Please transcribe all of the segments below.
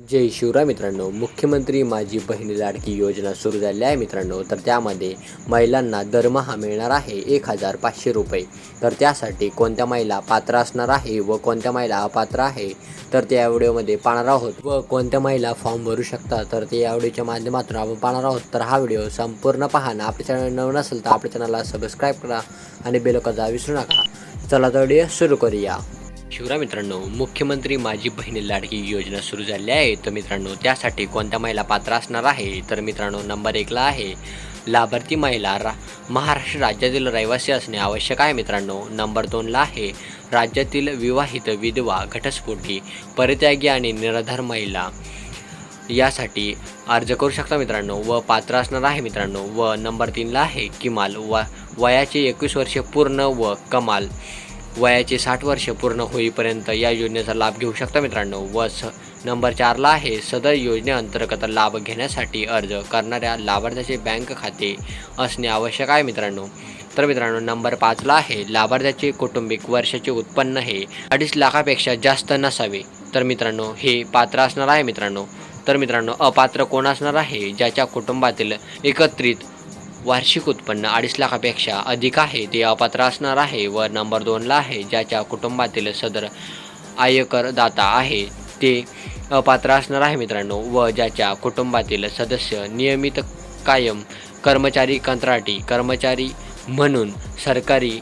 जय शिवराय मित्रांनो. मुख्यमंत्री माझी बहिणी लाडकी योजना सुरू झाली आहे मित्रांनो. तर त्यामध्ये महिलांना दरमहा मिळणार आहे एक हजार पाचशे रुपये. तर त्यासाठी कोणत्या महिला पात्र असणार आहे व कोणत्या महिला अपात्र आहे? तर त्या व्हिडिओमध्ये पाहणार आहोत. व कोणत्या महिला फॉर्म भरू शकतात? तर ते या व्हिडिओच्या माध्यमातून आपण पाहणार आहोत. तर हा व्हिडिओ संपूर्ण पहा ना आपल्या चॅनल नवीन असेल तर आपल्या चॅनलला सबस्क्राईब करा आणि बेल विसरू नका. चला तर व्हिडिओ सुरू करूया. शिवराय मित्रांनो मुख्यमंत्री माझी बहिणी लाडकी योजना सुरू झाली आहे. तर मित्रांनो त्यासाठी कोणत्या महिला पात्र असणार आहे? तर मित्रांनो नंबर एकला आहे. लाभार्थी महिला रा महाराष्ट्र राज्यातील रहिवासी असणे आवश्यक आहे मित्रांनो. नंबर दोनला आहे. राज्यातील विवाहित विधवा घटस्फोटी परित्यागी आणि निराधार महिला यासाठी अर्ज करू शकता मित्रांनो. व पात्र असणार आहे मित्रांनो. व नंबर तीनला आहे. किमाल व वयाचे एकवीस वर्षे पूर्ण व कमाल वयाचे साठ वर्ष पूर्ण होईपर्यंत या योजनेचा लाभ घेऊ शकता मित्रांनो. व स नंबर चारला आहे सदर योजनेअंतर्गत लाभ घेण्यासाठी अर्ज करणाऱ्या लाभार्थ्याचे बँक खाते असणे आवश्यक आहे मित्रांनो. तर मित्रांनो नंबर पाचला आहे लाभार्थ्याचे कौटुंबिक वर्षाचे उत्पन्न हे अडीच लाखापेक्षा जास्त नसावे. तर मित्रांनो हे पात्र असणार आहे मित्रांनो. तर मित्रांनो अपात्र कोण असणार आहे? ज्याच्या कुटुंबातील एकत्रित वार्षिक उत्पन्न अडीच लाखापेक्षा अधिक आहे. ते अपात्र असणार आहे व नंबर दोनला आहे ज्याच्या कुटुंबातील सदर आयकरदाता आहे. ते अपात्र असणार आहे मित्रांनो व ज्याच्या कुटुंबातील सदस्य नियमित कायम कर्मचारी कंत्राटी कर्मचारी म्हणून सरकारी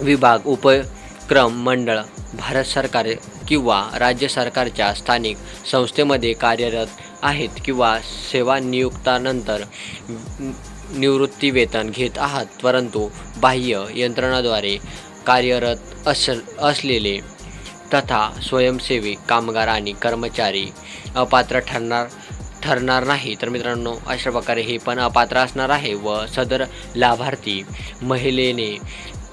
विभाग उपक्रम मंडळ भारत सरकार किंवा राज्य सरकारच्या स्थानिक संस्थेमध्ये कार्यरत आहेत किंवा सेवानियुक्तानंतर निवृत्ती वेतन घेत आहात परंतु बाह्य यंत्रणाद्वारे कार्यरत अस असलेले तथा स्वयंसेवी कामगार आणि कर्मचारी अपात्र ठरणार ठरणार नाही. तर मित्रांनो अशा प्रकारे हे पण अपात्र असणार आहे व सदर लाभार्थी महिलेने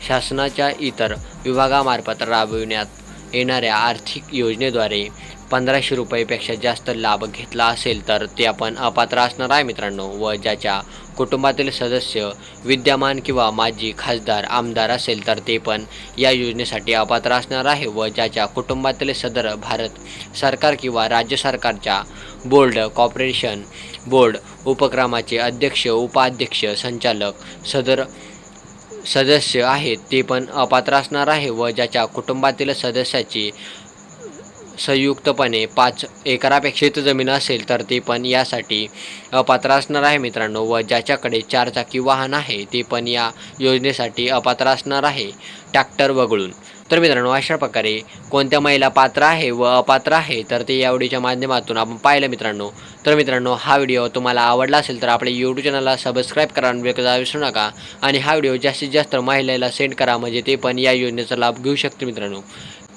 शासनाच्या इतर विभागामार्फत राबविण्यात येणाऱ्या आर्थिक योजनेद्वारे पंधराशे रुपयेपेक्षा जास्त लाभ घेतला असेल तर ते आपण अपात्र असणार आहे मित्रांनो व ज्याच्या कुटुंबातील सदस्य विद्यमान किंवा माजी खासदार आमदार असेल तर ते पण या योजनेसाठी अपात्र असणार आहे व ज्याच्या कुटुंबातील सदर भारत सरकार किंवा राज्य सरकारच्या बोर्ड कॉर्पोरेशन बोर्ड उपक्रमाचे अध्यक्ष उपाध्यक्ष संचालक सदर सदस्य आहेत ते पण अपात्र असणार आहे व ज्याच्या कुटुंबातील सदस्याची संयुक्तपणे पाच एकरापेक्षा जमीन असेल तर ते पण यासाठी अपात्र असणार आहे मित्रांनो. व ज्याच्याकडे चारचाकी वाहन आहे ते पण या योजनेसाठी अपात्र असणार आहे ट्रॅक्टर वगळून. तर मित्रांनो अशा प्रकारे कोणत्या महिला पात्र आहे व अपात्र आहे तर ते या व्हिडिओच्या माध्यमातून आपण पाहिलं मित्रांनो. तर मित्रांनो हा व्हिडिओ तुम्हाला आवडला असेल तर आपल्या यूट्यूब चॅनलला सबस्क्राईब करा आणि विसरू नका. आणि हा व्हिडिओ जास्तीत जास्त महिलेला सेंड करा म्हणजे ते पण या योजनेचा लाभ घेऊ शकते मित्रांनो.